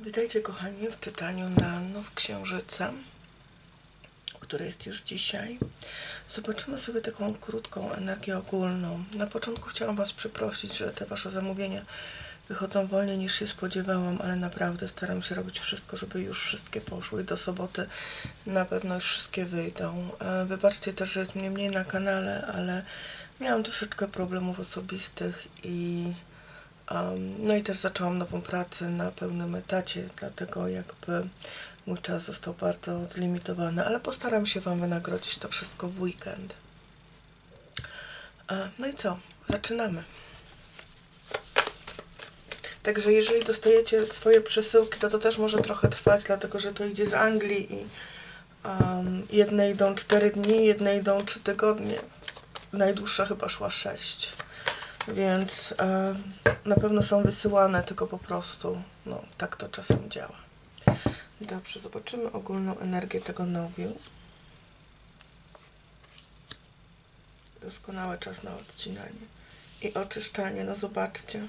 Witajcie kochani w czytaniu na Nów Księżyca, które jest już dzisiaj. Zobaczymy sobie taką krótką energię ogólną. Na początku chciałam Was przeprosić, że te Wasze zamówienia wychodzą wolniej niż się spodziewałam, ale naprawdę staram się robić wszystko, żeby już wszystkie poszły i do soboty na pewno już wszystkie wyjdą. E, Wybaczcie też, że jest mnie mniej na kanale, ale miałam troszeczkę problemów osobistych i no i też zaczęłam nową pracę na pełnym etacie, dlatego jakby mój czas został bardzo zlimitowany, ale postaram się Wam wynagrodzić to wszystko w weekend. A, no i co? Zaczynamy. Także jeżeli dostajecie swoje przesyłki, to to też może trochę trwać, dlatego że to idzie z Anglii i um, jedne idą 4 dni, jedne idą 3 tygodnie. Najdłuższa chyba szła 6 więc e, na pewno są wysyłane, tylko po prostu no, tak to czasem działa. Dobrze, zobaczymy ogólną energię tego nowiu. Doskonały czas na odcinanie i oczyszczanie. No zobaczcie,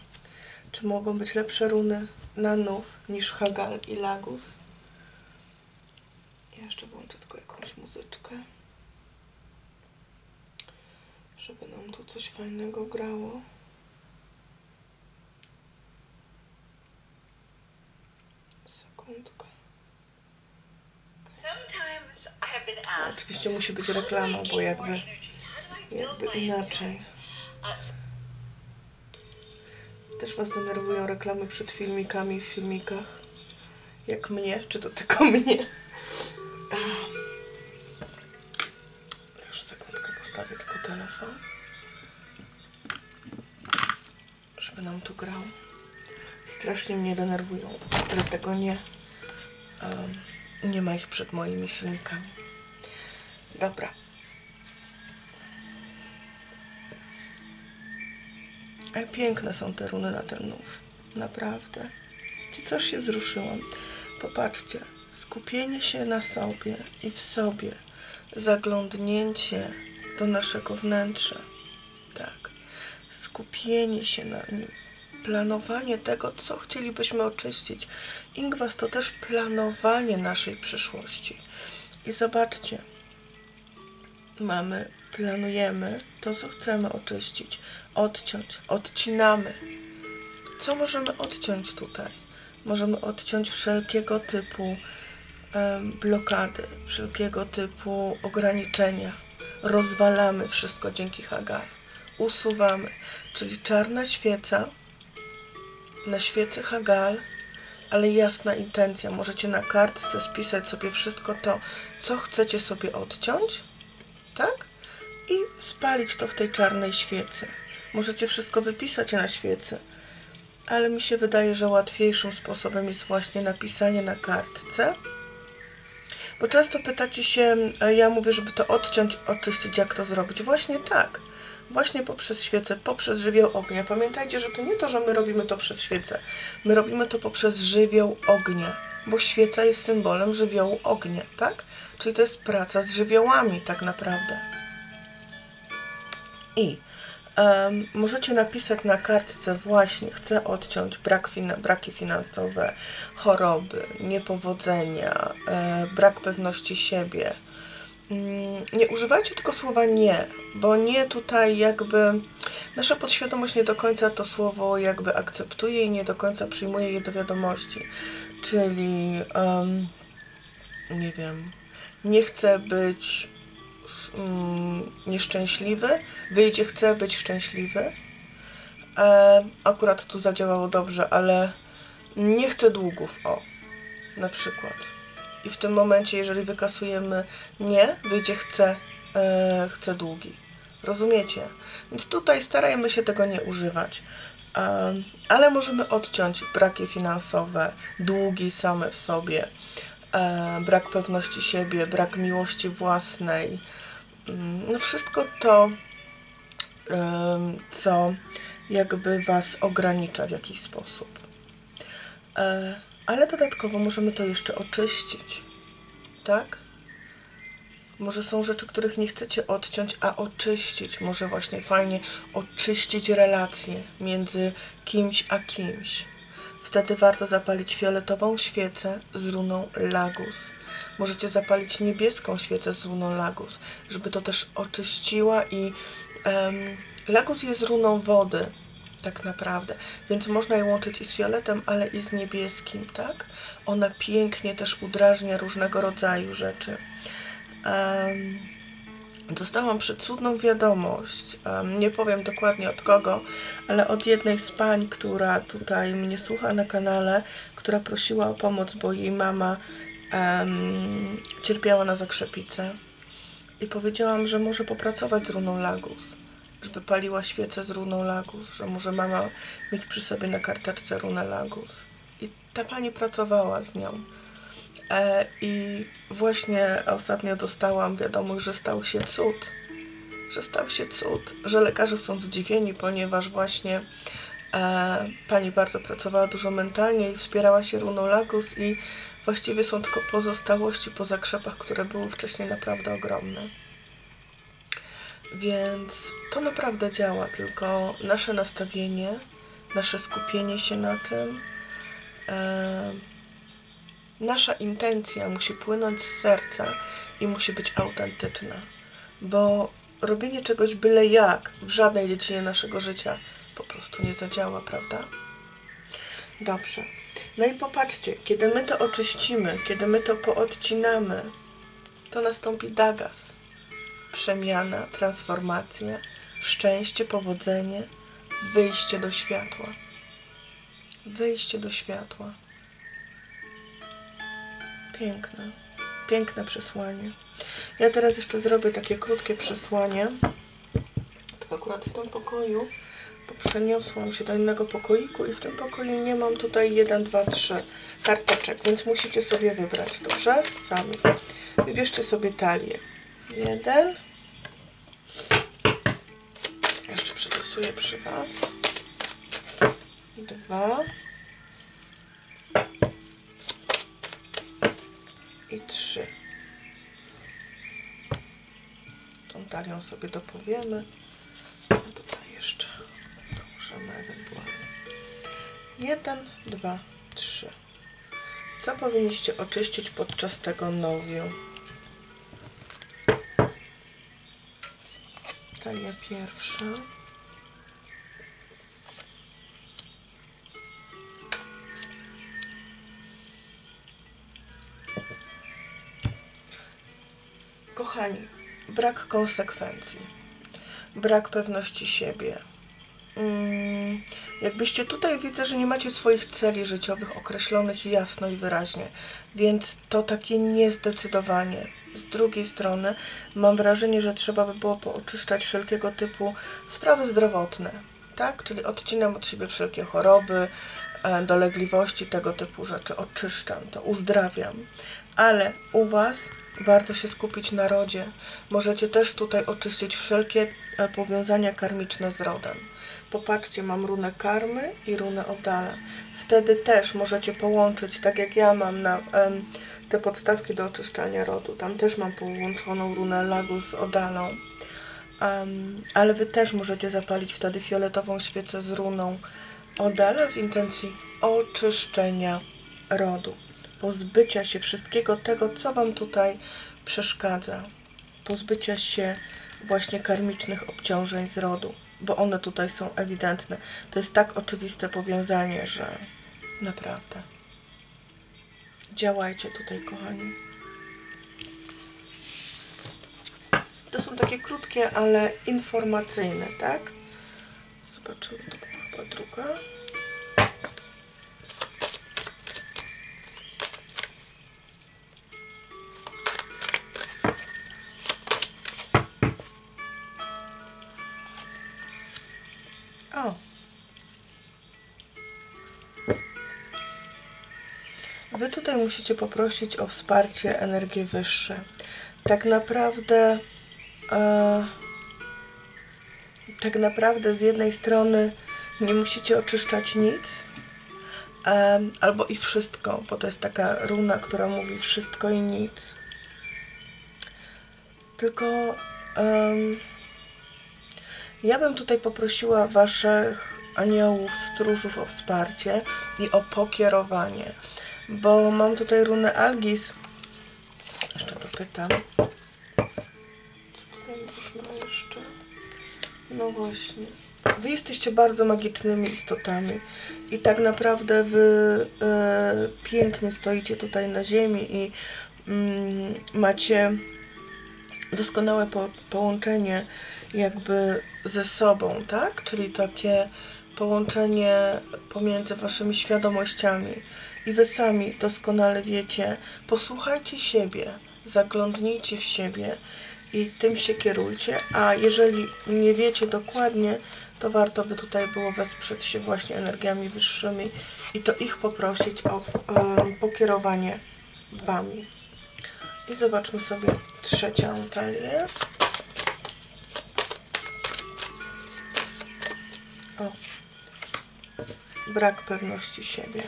czy mogą być lepsze runy na nów niż Hagal i Lagus. Ja jeszcze włączę tylko jakąś muzyczkę żeby nam tu coś fajnego grało. Sekundkę. Oczywiście musi być reklamą, bo jakby, jakby inaczej. Też Was denerwują reklamy przed filmikami w filmikach? Jak mnie? Czy to tylko mnie? Już sekundkę postawię tylko telefon. Żeby nam tu grał. Strasznie mnie denerwują, dlatego nie, um, nie ma ich przed moimi filmikami. Dobra. Ale piękne są te runy na ten nów. Naprawdę. Ci coś się wzruszyłam. Popatrzcie. Skupienie się na sobie i w sobie. Zaglądnięcie do naszego wnętrza. Skupienie się na nim. Planowanie tego, co chcielibyśmy oczyścić. Ingwas to też planowanie naszej przyszłości. I zobaczcie, mamy, planujemy to, co chcemy oczyścić, odciąć, odcinamy. Co możemy odciąć tutaj? Możemy odciąć wszelkiego typu blokady, wszelkiego typu ograniczenia. Rozwalamy wszystko dzięki Hagar. Usuwamy, czyli czarna świeca, na świecy Hagal, ale jasna intencja. Możecie na kartce spisać sobie wszystko to, co chcecie sobie odciąć, tak? I spalić to w tej czarnej świecy. Możecie wszystko wypisać na świecy, ale mi się wydaje, że łatwiejszym sposobem jest właśnie napisanie na kartce. Bo często pytacie się, ja mówię, żeby to odciąć, oczyścić, jak to zrobić. Właśnie tak właśnie poprzez świecę, poprzez żywioł ognia. Pamiętajcie, że to nie to, że my robimy to przez świecę. My robimy to poprzez żywioł ognia, bo świeca jest symbolem żywiołu ognia, tak? Czyli to jest praca z żywiołami tak naprawdę. I um, możecie napisać na kartce właśnie chcę odciąć brak fina braki finansowe, choroby, niepowodzenia, e, brak pewności siebie, nie używajcie tylko słowa nie, bo nie tutaj jakby nasza podświadomość nie do końca to słowo jakby akceptuje i nie do końca przyjmuje je do wiadomości. Czyli um, nie wiem, nie chcę być um, nieszczęśliwy, wyjdzie chcę być szczęśliwy. E, akurat tu zadziałało dobrze, ale nie chcę długów, o, na przykład i w tym momencie, jeżeli wykasujemy nie, wyjdzie chce, e, chce długi. Rozumiecie? Więc tutaj starajmy się tego nie używać. E, ale możemy odciąć braki finansowe, długi same w sobie, e, brak pewności siebie, brak miłości własnej. Mm, no wszystko to, e, co jakby Was ogranicza w jakiś sposób. Ale dodatkowo możemy to jeszcze oczyścić, tak? Może są rzeczy, których nie chcecie odciąć, a oczyścić. Może właśnie fajnie oczyścić relacje między kimś a kimś. Wtedy warto zapalić fioletową świecę z runą Lagus. Możecie zapalić niebieską świecę z runą Lagus, żeby to też oczyściła i um, Lagus jest runą wody, tak naprawdę, więc można je łączyć i z fioletem, ale i z niebieskim, tak? Ona pięknie też udrażnia różnego rodzaju rzeczy. Um, dostałam przecudną wiadomość, um, nie powiem dokładnie od kogo, ale od jednej z pań, która tutaj mnie słucha na kanale, która prosiła o pomoc, bo jej mama um, cierpiała na zakrzepicę. I powiedziałam, że może popracować z runą Lagus, żeby paliła świecę z runą Lagus, że może mama mieć przy sobie na karteczce runę Lagus. I ta pani pracowała z nią. E, I właśnie ostatnio dostałam wiadomość, że stał się cud. Że stał się cud, że lekarze są zdziwieni, ponieważ właśnie e, pani bardzo pracowała dużo mentalnie i wspierała się runą Lagus i właściwie są tylko pozostałości po zakrzepach, które były wcześniej naprawdę ogromne. Więc to naprawdę działa, tylko nasze nastawienie, nasze skupienie się na tym, e, nasza intencja musi płynąć z serca i musi być autentyczna, bo robienie czegoś byle jak w żadnej dziedzinie naszego życia po prostu nie zadziała, prawda? Dobrze. No i popatrzcie, kiedy my to oczyścimy, kiedy my to poodcinamy, to nastąpi dagas. Przemiana, transformacja, szczęście, powodzenie, wyjście do światła. Wyjście do światła. Piękne, piękne przesłanie. Ja teraz jeszcze zrobię takie krótkie przesłanie. To akurat w tym pokoju bo przeniosłam się do innego pokoiku i w tym pokoju nie mam tutaj 1, 2, 3 karteczek, więc musicie sobie wybrać, dobrze? Sami. Wybierzcie sobie talię. Jeden. Przetestuję przy Was. Dwa. I trzy. Tą talią sobie dopowiemy. A tutaj jeszcze możemy ewentualnie. Jeden, dwa, trzy. Co powinniście oczyścić podczas tego nowiu? Talia pierwsza. Kochani, brak konsekwencji, brak pewności siebie, Mm, jakbyście tutaj widzę, że nie macie swoich celi życiowych określonych jasno i wyraźnie, więc to takie niezdecydowanie. Z drugiej strony mam wrażenie, że trzeba by było pooczyszczać wszelkiego typu sprawy zdrowotne, tak? Czyli odcinam od siebie wszelkie choroby, e, dolegliwości, tego typu rzeczy. Oczyszczam to, uzdrawiam. Ale u Was warto się skupić na rodzie. Możecie też tutaj oczyścić wszelkie e, powiązania karmiczne z rodem. Popatrzcie, mam runę karmy i runę oddala. Wtedy też możecie połączyć, tak jak ja mam na em, te podstawki do oczyszczania rodu. Tam też mam połączoną runę lagu z odalą. Um, ale Wy też możecie zapalić wtedy fioletową świecę z runą odala w intencji oczyszczenia rodu. Pozbycia się wszystkiego tego, co Wam tutaj przeszkadza. Pozbycia się właśnie karmicznych obciążeń z rodu bo one tutaj są ewidentne. To jest tak oczywiste powiązanie, że naprawdę. Działajcie tutaj, kochani. To są takie krótkie, ale informacyjne, tak? Zobaczymy, to chyba druga. Wy tutaj musicie poprosić o wsparcie energii wyższe. Tak naprawdę e, tak naprawdę z jednej strony nie musicie oczyszczać nic, e, albo i wszystko, bo to jest taka runa, która mówi wszystko i nic. Tylko ja bym tutaj poprosiła Waszych aniołów, stróżów o wsparcie i o pokierowanie. Bo mam tutaj runę Algis. Jeszcze dopytam. Co tutaj można jeszcze? No właśnie. Wy jesteście bardzo magicznymi istotami i tak naprawdę wy e, pięknie stoicie tutaj na ziemi i mm, macie doskonałe po, połączenie jakby ze sobą, tak? Czyli takie połączenie pomiędzy waszymi świadomościami. I wy sami doskonale wiecie, posłuchajcie siebie, zaglądnijcie w siebie i tym się kierujcie, a jeżeli nie wiecie dokładnie, to warto by tutaj było wesprzeć się właśnie energiami wyższymi i to ich poprosić o um, pokierowanie Wami. I zobaczmy sobie trzecią talię. O. Brak pewności siebie.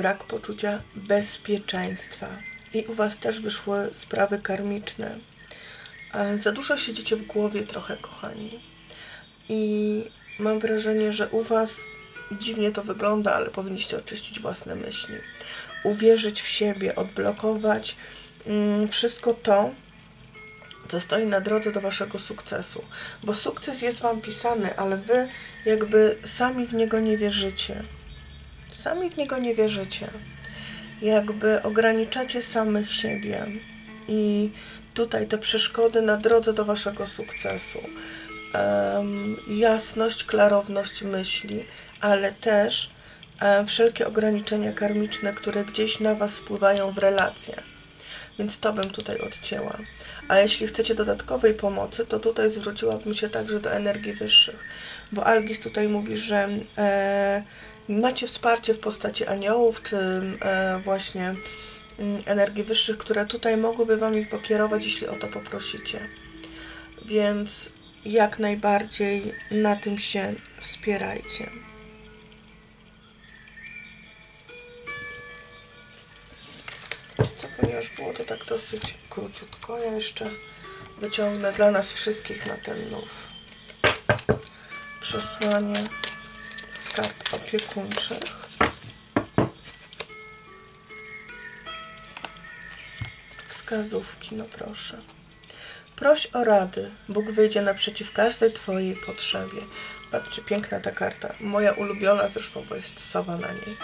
Brak poczucia bezpieczeństwa. I u Was też wyszły sprawy karmiczne. Za dużo siedzicie w głowie trochę, kochani. I mam wrażenie, że u Was dziwnie to wygląda, ale powinniście oczyścić własne myśli. Uwierzyć w siebie, odblokować mm, wszystko to, co stoi na drodze do Waszego sukcesu. Bo sukces jest Wam pisany, ale Wy jakby sami w niego nie wierzycie. Sami w niego nie wierzycie. Jakby ograniczacie samych siebie. I tutaj te przeszkody na drodze do Waszego sukcesu. Um, jasność, klarowność myśli, ale też um, wszelkie ograniczenia karmiczne, które gdzieś na Was wpływają w relacjach. Więc to bym tutaj odcięła. A jeśli chcecie dodatkowej pomocy, to tutaj zwróciłabym się także do energii wyższych. Bo Algis tutaj mówi, że e, macie wsparcie w postaci aniołów, czy e, właśnie mm, energii wyższych, które tutaj mogłyby Wami pokierować, jeśli o to poprosicie. Więc jak najbardziej na tym się wspierajcie. Co, ponieważ było to tak dosyć króciutko, ja jeszcze wyciągnę dla nas wszystkich na ten nów przesłanie kart opiekuńczych. Wskazówki, no proszę. Proś o rady. Bóg wyjdzie naprzeciw każdej Twojej potrzebie. Patrzcie, piękna ta karta. Moja ulubiona zresztą, bo jest sowa na niej.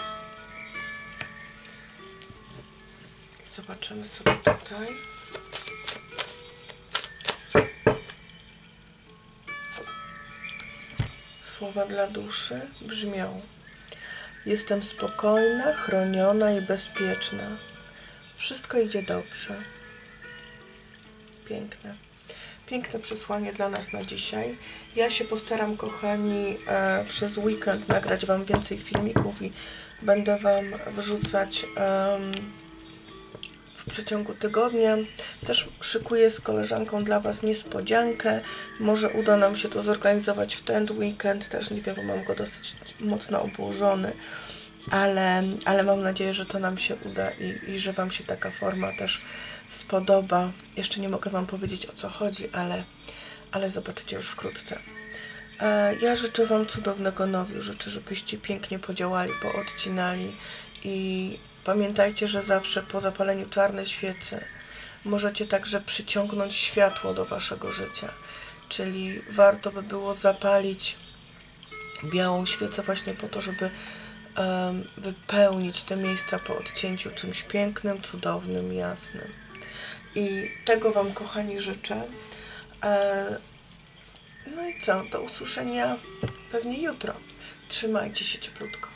Zobaczymy sobie tutaj. Słowa dla duszy brzmią: Jestem spokojna, chroniona i bezpieczna. Wszystko idzie dobrze. Piękne. Piękne przesłanie dla nas na dzisiaj. Ja się postaram, kochani, e, przez weekend nagrać Wam więcej filmików i będę Wam wrzucać przeciągu tygodnia. Też szykuję z koleżanką dla Was niespodziankę. Może uda nam się to zorganizować w ten weekend. Też nie wiem, bo mam go dosyć mocno obłożony. Ale, ale mam nadzieję, że to nam się uda i, i że Wam się taka forma też spodoba. Jeszcze nie mogę Wam powiedzieć o co chodzi, ale, ale zobaczycie już wkrótce. E, ja życzę Wam cudownego nowiu. Życzę, żebyście pięknie podziałali, poodcinali i pamiętajcie, że zawsze po zapaleniu czarnej świecy możecie także przyciągnąć światło do Waszego życia. Czyli warto by było zapalić białą świecę właśnie po to, żeby um, wypełnić te miejsca po odcięciu czymś pięknym, cudownym, jasnym. I tego Wam, kochani, życzę. E, no i co? Do usłyszenia pewnie jutro. Trzymajcie się cieplutko.